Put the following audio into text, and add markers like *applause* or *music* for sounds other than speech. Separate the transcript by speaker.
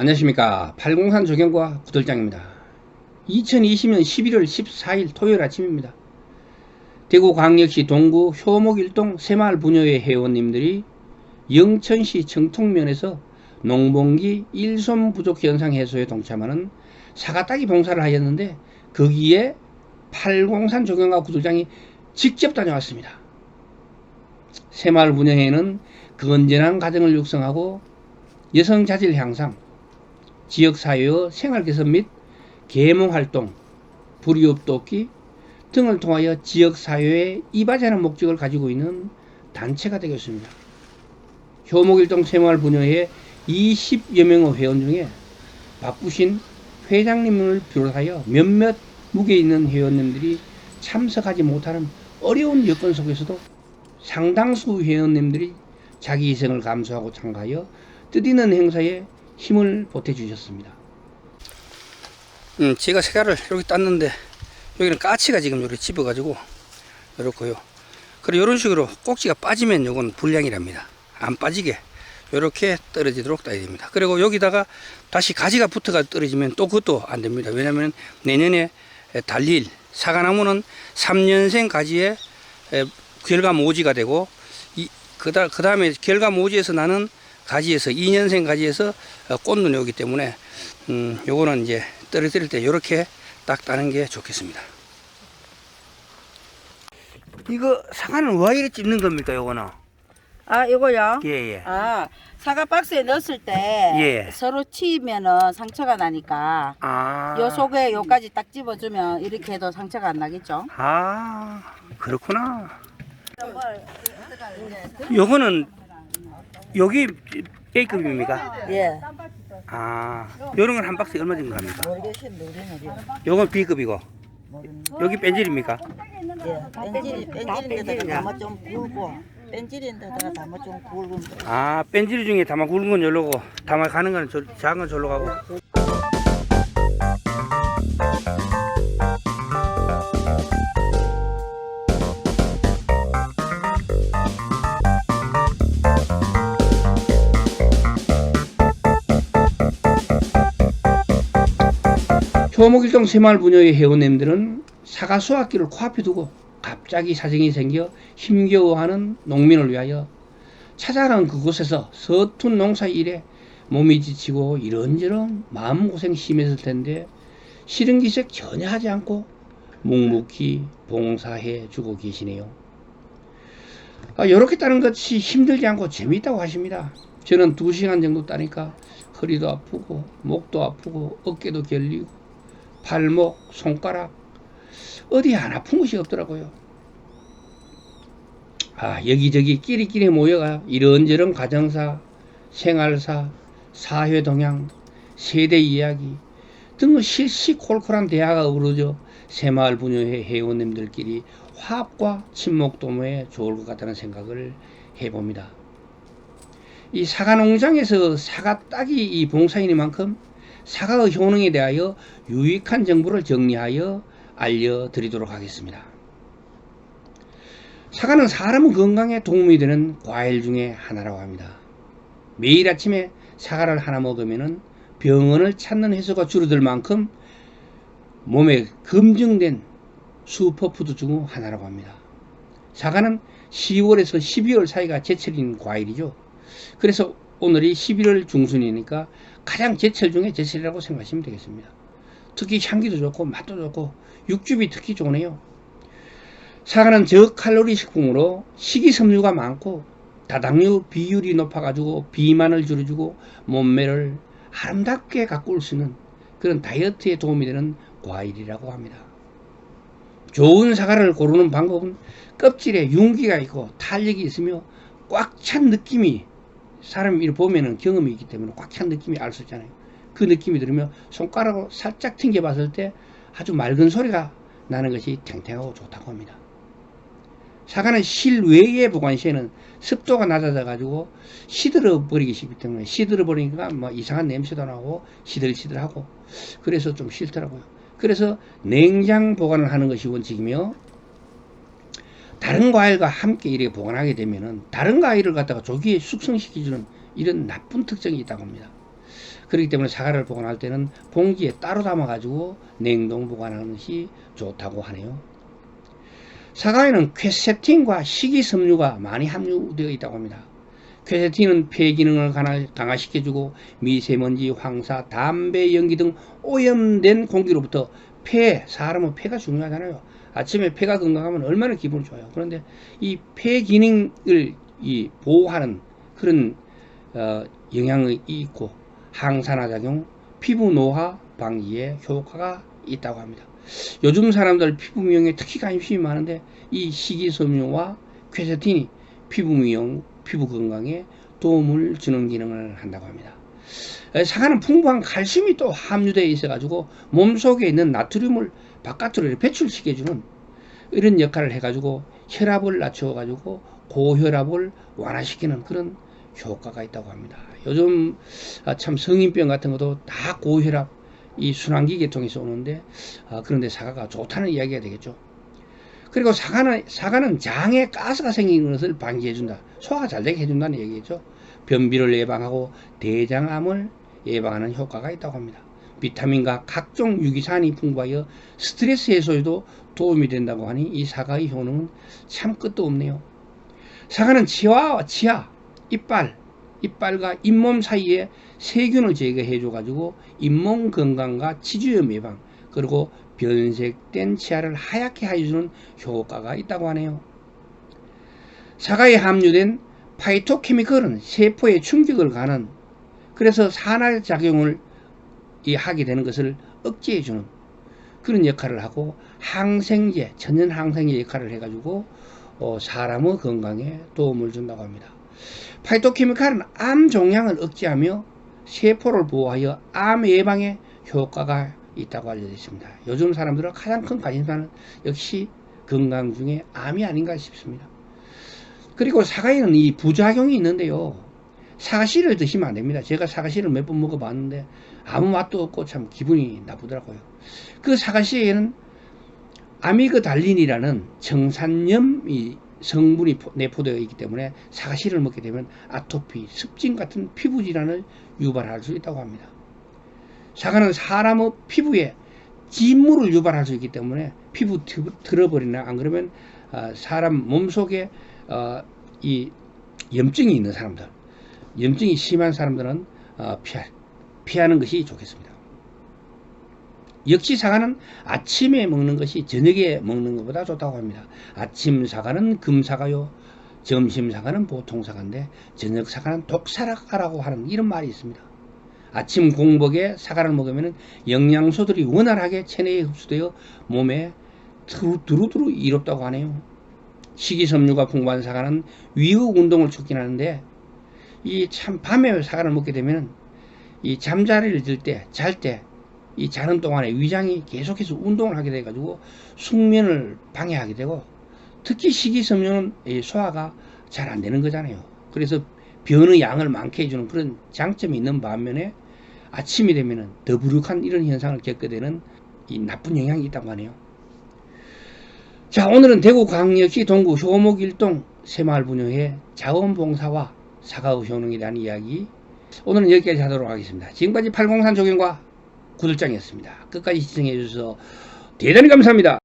Speaker 1: 안녕하십니까. 팔공산 조경과 구들장입니다. 2020년 11월 14일 토요일 아침입니다. 대구광역시 동구 효목일동 새마을 분여회 회원님들이 영천시 청통면에서 농번기 일손 부족 현상 해소에 동참하는 사과 따기 봉사를 하였는데 거기에 팔공산 조경과 구들장이 직접 다녀왔습니다. 새마을 분여회는 건전한 가정을 육성하고 여성 자질 향상, 지역사회의 생활 개선 및 계몽 활동, 불이업 돕기 등을 통하여 지역사회에 이바지하는 목적을 가지고 있는 단체가 되겠습니다. 효목일동 새마을 분여회 20여 명의 회원 중에 바쁘신 회장님을 비롯하여 몇몇 무게 있는 회원님들이 참석하지 못하는 어려운 여건 속에서도 상당수 회원님들이 자기 희생을 감수하고 참가하여 뜻 있는 행사에 힘을 보태주셨습니다. 음, 제가 색깔을 이렇게 땄는데 여기는 까치가 지금 이렇게 집어가지고 이렇고요. 그리고 이런 식으로 꼭지가 빠지면 이건 불량이랍니다. 안 빠지게 이렇게 떨어지도록 따야 됩니다. 그리고 여기다가 다시 가지가 붙어가 떨어지면 또 그것도 안 됩니다. 왜냐하면 내년에 달릴 사과나무는 3년생 가지에 에, 결감 오지가 되고 그 다음에 결감 오지에서 나는 가지에서 2년생 가지에서 어, 꽃눈이 오기 때문에 음, 요거는 이제 떨어뜨릴 때 이렇게 딱 따는 게 좋겠습니다. 이거 사과는 왜 이렇게 찝는 겁니까, 요거는?
Speaker 2: 아, 이거요?
Speaker 1: 예, 예.
Speaker 2: 아, 사과 박스에 넣었을 때 *laughs*
Speaker 1: 예.
Speaker 2: 서로 치면은 상처가 나니까
Speaker 1: 아.
Speaker 2: 요 속에 요까지 딱 집어주면 이렇게 해도 상처가 안 나겠죠?
Speaker 1: 아, 그렇구나. 요거는 여기 A급입니까?
Speaker 2: 예.
Speaker 1: 아, 요런 건 한 박스에 얼마 정도 합니까?
Speaker 2: 우리는
Speaker 1: 요건 B급이고 여기 뺀질입니까?
Speaker 2: 예. 뺀질이 뺀질인데다가 담아 좀 굵고 뺀질인데다가 담아 좀 굵은 거.
Speaker 1: 아, 뺀질 중에 담아 굵은 건 열로고 담아 가는 건 저, 작은 건 절로 가고. 효목일동 새마을 분여의 회원님들은 사과 수확기를 코앞에 두고 갑자기 사정이 생겨 힘겨워하는 농민을 위하여 찾아간 그곳에서 서툰 농사 일에 몸이 지치고 이런저런 마음고생 심했을 텐데 싫은 기색 전혀 하지 않고 묵묵히 봉사해 주고 계시네요. 아, 이렇게 따는 것이 힘들지 않고 재미있다고 하십니다. 저는 두 시간 정도 따니까 허리도 아프고 목도 아프고 어깨도 결리고 발목, 손가락 어디 안 아픈 곳이 없더라고요. 아 여기저기 끼리끼리 모여가 이런저런 가정사, 생활사, 사회 동향, 세대 이야기 등의 실시콜콜한 대화가 어우러져 새마을 분여회 회원님들끼리 화합과 친목 도모에 좋을 것 같다는 생각을 해봅니다. 이 사과 농장에서 사과 따기 이 봉사이니만큼 사과의 효능에 대하여 유익한 정보를 정리하여 알려드리도록 하겠습니다. 사과는 사람 건강에 도움이 되는 과일 중에 하나라고 합니다. 매일 아침에 사과를 하나 먹으면 병원을 찾는 횟수가 줄어들 만큼 몸에 검증된 슈퍼푸드 중 하나라고 합니다. 사과는 10월에서 12월 사이가 제철인 과일이죠. 그래서 오늘이 11월 중순이니까 가장 제철 중에 제철이라고 생각하시면 되겠습니다. 특히 향기도 좋고 맛도 좋고 육즙이 특히 좋네요. 사과는 저칼로리 식품으로 식이섬유가 많고 다당류 비율이 높아가지고 비만을 줄여주고 몸매를 아름답게 가꿀 수 있는 그런 다이어트에 도움이 되는 과일이라고 합니다. 좋은 사과를 고르는 방법은 껍질에 윤기가 있고 탄력이 있으며 꽉 찬 느낌이 사람이 이렇게 보면은 경험이 있기 때문에 꽉 찬 느낌이 알 수 있잖아요. 그 느낌이 들으면 손가락으로 살짝 튕겨 봤을 때 아주 맑은 소리가 나는 것이 탱탱하고 좋다고 합니다. 사과는 실외에 보관 시에는 습도가 낮아져 가지고 시들어 버리기 쉽기 때문에 시들어 버리니까 뭐 이상한 냄새도 나고 시들시들하고 그래서 좀 싫더라고요. 그래서 냉장 보관을 하는 것이 원칙이며 다른 과일과 함께 이렇게 보관하게 되면은 다른 과일을 갖다가 조기에 숙성시켜주는 이런 나쁜 특징이 있다고 합니다. 그렇기 때문에 사과를 보관할 때는 봉지에 따로 담아가지고 냉동 보관하는 것이 좋다고 하네요. 사과에는 퀘세틴과 식이섬유가 많이 함유되어 있다고 합니다. 퀘세틴은 폐 기능을 강화- 강화시켜주고 미세먼지, 황사, 담배 연기 등 오염된 공기로부터 폐, 사람은 폐가 중요하잖아요. 아침에 폐가 건강하면 얼마나 기분이 좋아요. 그런데 이 폐 기능을 이 보호하는 그런 어, 영향이 있고 항산화 작용, 피부 노화 방지에 효과가 있다고 합니다. 요즘 사람들 피부 미용에 특히 관심이 많은데 이 식이섬유와 퀘세틴이 피부 미용, 피부 건강에 도움을 주는 기능을 한다고 합니다. 에, 사과는 풍부한 칼슘이 또 함유되어 있어가지고 몸속에 있는 나트륨을 바깥으로 배출시켜주는 이런 역할을 해가지고 혈압을 낮춰가지고 고혈압을 완화시키는 그런 효과가 있다고 합니다. 요즘 아, 참 성인병 같은 것도 다 고혈압 이 순환기 계통에서 오는데 아, 그런데 사과가 좋다는 이야기가 되겠죠. 그리고 사과는 사과는 장에 가스가 생기는 것을 방지해준다. 소화가 잘 되게 해준다는 얘기겠죠. 변비를 예방하고 대장암을 예방하는 효과가 있다고 합니다. 비타민과 각종 유기산이 풍부하여 스트레스 해소에도 도움이 된다고 하니 이 사과의 효능은 참 끝도 없네요. 사과는 치아와 치아, 이빨, 이빨과 잇몸 사이에 세균을 제거해 줘가지고 잇몸 건강과 치주염 예방 그리고 변색된 치아를 하얗게 해주는 효과가 있다고 하네요. 사과에 함유된 파이토케미컬은 세포에 충격을 가는 그래서 산화 작용을 이 하게 되는 것을 억제해 주는 그런 역할을 하고 항생제, 천연 항생제 역할을 해가지고 어, 사람의 건강에 도움을 준다고 합니다. 파이토케미칼은 암 종양을 억제하며 세포를 보호하여 암 예방에 효과가 있다고 알려져 있습니다. 요즘 사람들은 가장 큰 관심사는 역시 건강 중에 암이 아닌가 싶습니다. 그리고 사과에는 이 부작용이 있는데요. 사과씨를 드시면 안 됩니다. 제가 사과씨를 몇 번 먹어봤는데 아무 맛도 없고 참 기분이 나쁘더라고요. 그 사과씨에는 아미그달린이라는 정산염이 성분이 포- 내포되어 있기 때문에 사과씨를 먹게 되면 아토피, 습진 같은 피부 질환을 유발할 수 있다고 합니다. 사과는 사람의 피부에 진물을 유발할 수 있기 때문에 피부 트- 틀어버리나 안 그러면 아, 사람 몸속에 어, 이 염증이 있는 사람들, 염증이 심한 사람들은 어, 피하, 피하는 것이 좋겠습니다. 역시 사과는 아침에 먹는 것이 저녁에 먹는 것보다 좋다고 합니다. 아침 사과는 금사과요. 점심 사과는 보통 사과인데 저녁 사과는 독사과라고 하는 이런 말이 있습니다. 아침 공복에 사과를 먹으면 영양소들이 원활하게 체내에 흡수되어 몸에 두루- 두루두루 이롭다고 하네요. 식이섬유가 풍부한 사과는 위의 운동을 촉진하는데 이 참 밤에 사과를 먹게 되면 이 잠자리를 들 때, 잘 때, 이 자는 동안에 위장이 계속해서 운동을 하게 돼 가지고 숙면을 방해하게 되고 특히 식이섬유는 이 소화가 잘 안 되는 거잖아요. 그래서 변의 양을 많게 해주는 그런 장점이 있는 반면에 아침이 되면은 더부룩한 이런 현상을 겪게 되는 이 나쁜 영향이 있다고 하네요. 자, 오늘은 대구광역시 동구 효목 일동 새마을 분여회 자원봉사와 사과의 대한 이야기 오늘은 여기까지 하도록 하겠습니다. 지금까지 팔공산 조경과 구들장이었습니다. 끝까지 시청해 주셔서 대단히 감사합니다.